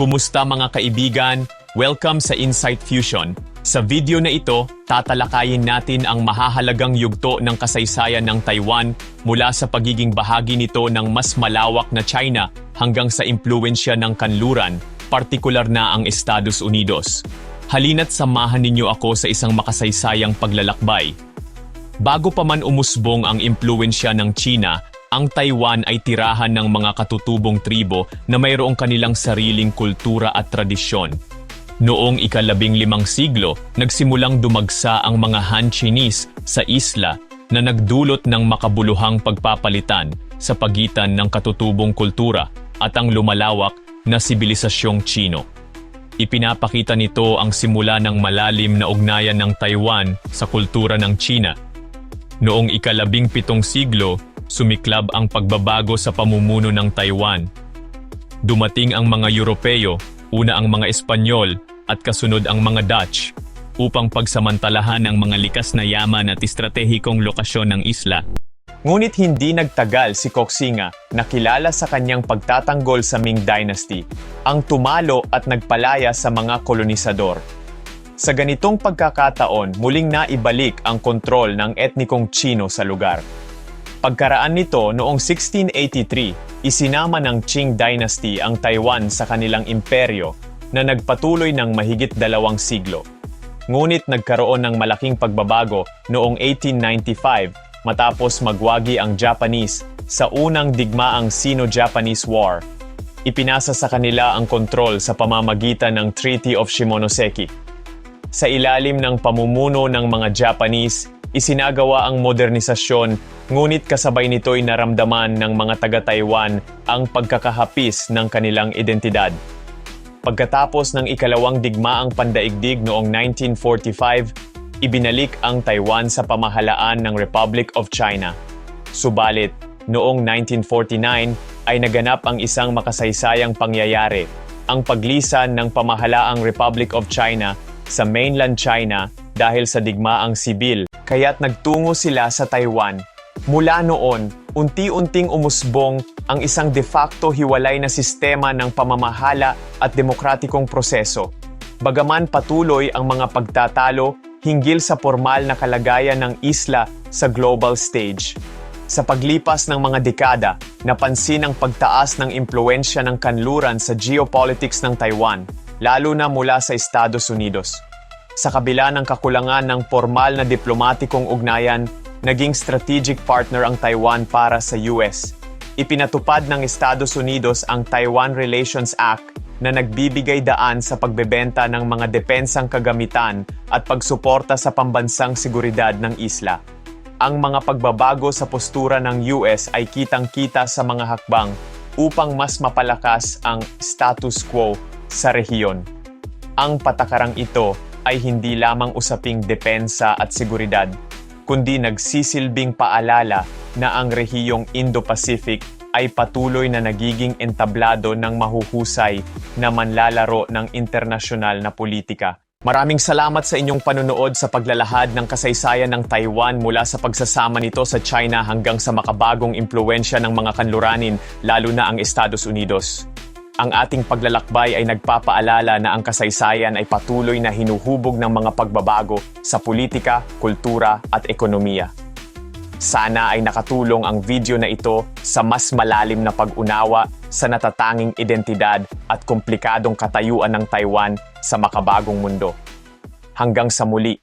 Kumusta mga kaibigan? Welcome sa Insight Fusion. Sa video na ito, tatalakayin natin ang mahahalagang yugto ng kasaysayan ng Taiwan mula sa pagiging bahagi nito ng mas malawak na China hanggang sa impluensya ng kanluran, partikular na ang Estados Unidos. Halina't samahan ninyo ako sa isang makasaysayang paglalakbay. Bago pa man umusbong ang impluensya ng China, ang Taiwan ay tirahan ng mga katutubong tribo na mayroong kanilang sariling kultura at tradisyon. Noong ikalabing limang siglo, nagsimulang dumagsa ang mga Han Chinese sa isla na nagdulot ng makabuluhang pagpapalitan sa pagitan ng katutubong kultura at ang lumalawak na sibilisasyong Chino. Ipinapakita nito ang simula ng malalim na ugnayan ng Taiwan sa kultura ng China. Noong ikalabing pitong siglo, sumiklab ang pagbabago sa pamumuno ng Taiwan. Dumating ang mga Europeo, una ang mga Espanyol at kasunod ang mga Dutch upang pagsamantalahan ang mga likas na yaman at estratehikong lokasyon ng isla. Ngunit hindi nagtagal si Koxinga na kilala sa kanyang pagtatanggol sa Ming Dynasty, ang tumalo at nagpalaya sa mga kolonisador. Sa ganitong pagkakataon, muling naibalik ang kontrol ng etnikong Chino sa lugar. Pagkaraan nito noong 1683, isinama ng Qing Dynasty ang Taiwan sa kanilang imperyo na nagpatuloy ng mahigit dalawang siglo. Ngunit nagkaroon ng malaking pagbabago noong 1895 matapos magwagi ang Japanese sa unang digmaang Sino-Japanese War. Ipinasa sa kanila ang kontrol sa pamamagitan ng Treaty of Shimonoseki. Sa ilalim ng pamumuno ng mga Japanese, isinagawa ang modernisasyon ngunit kasabay nito'y naramdaman ng mga taga-Taiwan ang pagkakahapis ng kanilang identidad. Pagkatapos ng ikalawang digmaang pandaigdig noong 1945, ibinalik ang Taiwan sa pamahalaan ng Republic of China. Subalit, noong 1949 ay naganap ang isang makasaysayang pangyayari, ang paglisan ng pamahalaang Republic of China sa mainland China dahil sa digmaang sibil, kaya't nagtungo sila sa Taiwan. Mula noon, unti-unting umusbong ang isang de facto hiwalay na sistema ng pamamahala at demokratikong proseso. Bagaman patuloy ang mga pagtatalo hinggil sa formal na kalagayan ng isla sa global stage. Sa paglipas ng mga dekada, napansin ang pagtaas ng impluensya ng kanluran sa geopolitics ng Taiwan, lalo na mula sa Estados Unidos. Sa kabila ng kakulangan ng formal na diplomatikong ugnayan, naging strategic partner ang Taiwan para sa US. Ipinatupad ng Estados Unidos ang Taiwan Relations Act na nagbibigay daan sa pagbebenta ng mga depensang kagamitan at pagsuporta sa pambansang seguridad ng isla. Ang mga pagbabago sa postura ng US ay kitang-kita sa mga hakbang upang mas mapalakas ang status quo sa rehiyon. Ang patakarang ito ay hindi lamang usaping depensa at seguridad, kundi nagsisilbing paalala na ang rehiyong Indo-Pacific ay patuloy na nagiging entablado ng mahuhusay na manlalaro ng internasyonal na politika. Maraming salamat sa inyong panunood sa paglalahad ng kasaysayan ng Taiwan mula sa pagsasama nito sa China hanggang sa makabagong impluensya ng mga kanluranin, lalo na ang Estados Unidos. Ang ating paglalakbay ay nagpapaalala na ang kasaysayan ay patuloy na hinuhubog ng mga pagbabago sa politika, kultura at ekonomiya. Sana ay nakatulong ang video na ito sa mas malalim na pag-unawa sa natatanging identidad at komplikadong katayuan ng Taiwan sa makabagong mundo. Hanggang sa muli,